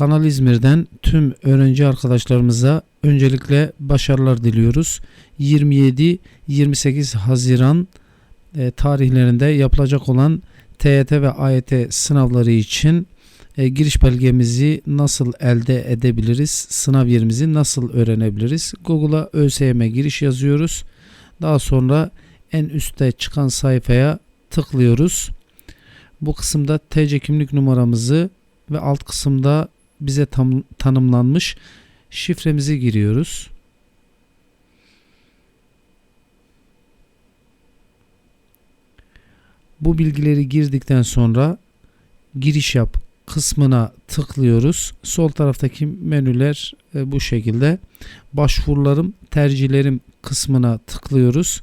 Kanal İzmir'den tüm öğrenci arkadaşlarımıza öncelikle başarılar diliyoruz. 27-28 Haziran e, tarihlerinde yapılacak olan TYT ve AYT sınavları için e, giriş belgemizi nasıl elde edebiliriz? Sınav yerimizi nasıl öğrenebiliriz? Google'a ÖSYM giriş yazıyoruz. Daha sonra en üstte çıkan sayfaya tıklıyoruz. Bu kısımda TC kimlik numaramızı ve alt kısımda bize tam, tanımlanmış şifremizi giriyoruz. Bu bilgileri girdikten sonra giriş yap kısmına tıklıyoruz. Sol taraftaki menüler e, bu şekilde. Başvurularım, tercihlerim kısmına tıklıyoruz.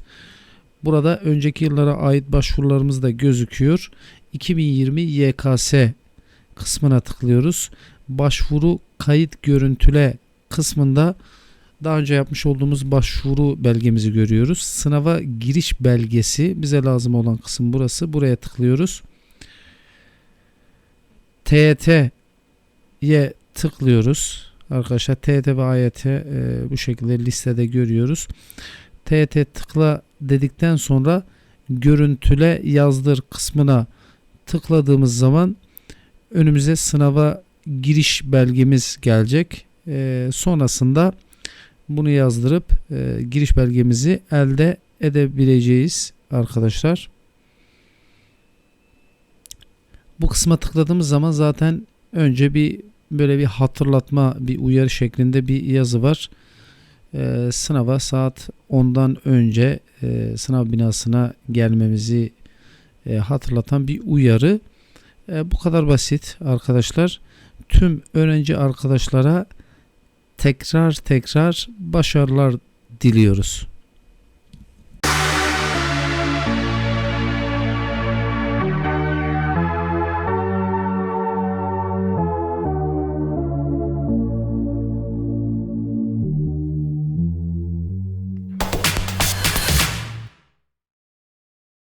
Burada önceki yıllara ait başvurularımız da gözüküyor. 2020 YKS kısmına tıklıyoruz. Başvuru kayıt görüntüle kısmında daha önce yapmış olduğumuz başvuru belgemizi görüyoruz. Sınava giriş belgesi bize lazım olan kısım burası. Buraya tıklıyoruz. TYT'ye tıklıyoruz. Arkadaşlar TYT ve AYT e, bu şekilde listede görüyoruz. TYT tıkla dedikten sonra görüntüle yazdır kısmına tıkladığımız zaman önümüze sınava giriş belgemiz gelecek. E, sonrasında bunu yazdırıp e, giriş belgemizi elde edebileceğiz arkadaşlar. Bu kısma tıkladığımız zaman zaten önce bir böyle bir hatırlatma, bir uyarı şeklinde bir yazı var. Ee, sınava saat 10'dan önce e, sınav binasına gelmemizi e, hatırlatan bir uyarı. E, bu kadar basit arkadaşlar. Tüm öğrenci arkadaşlara tekrar tekrar başarılar diliyoruz.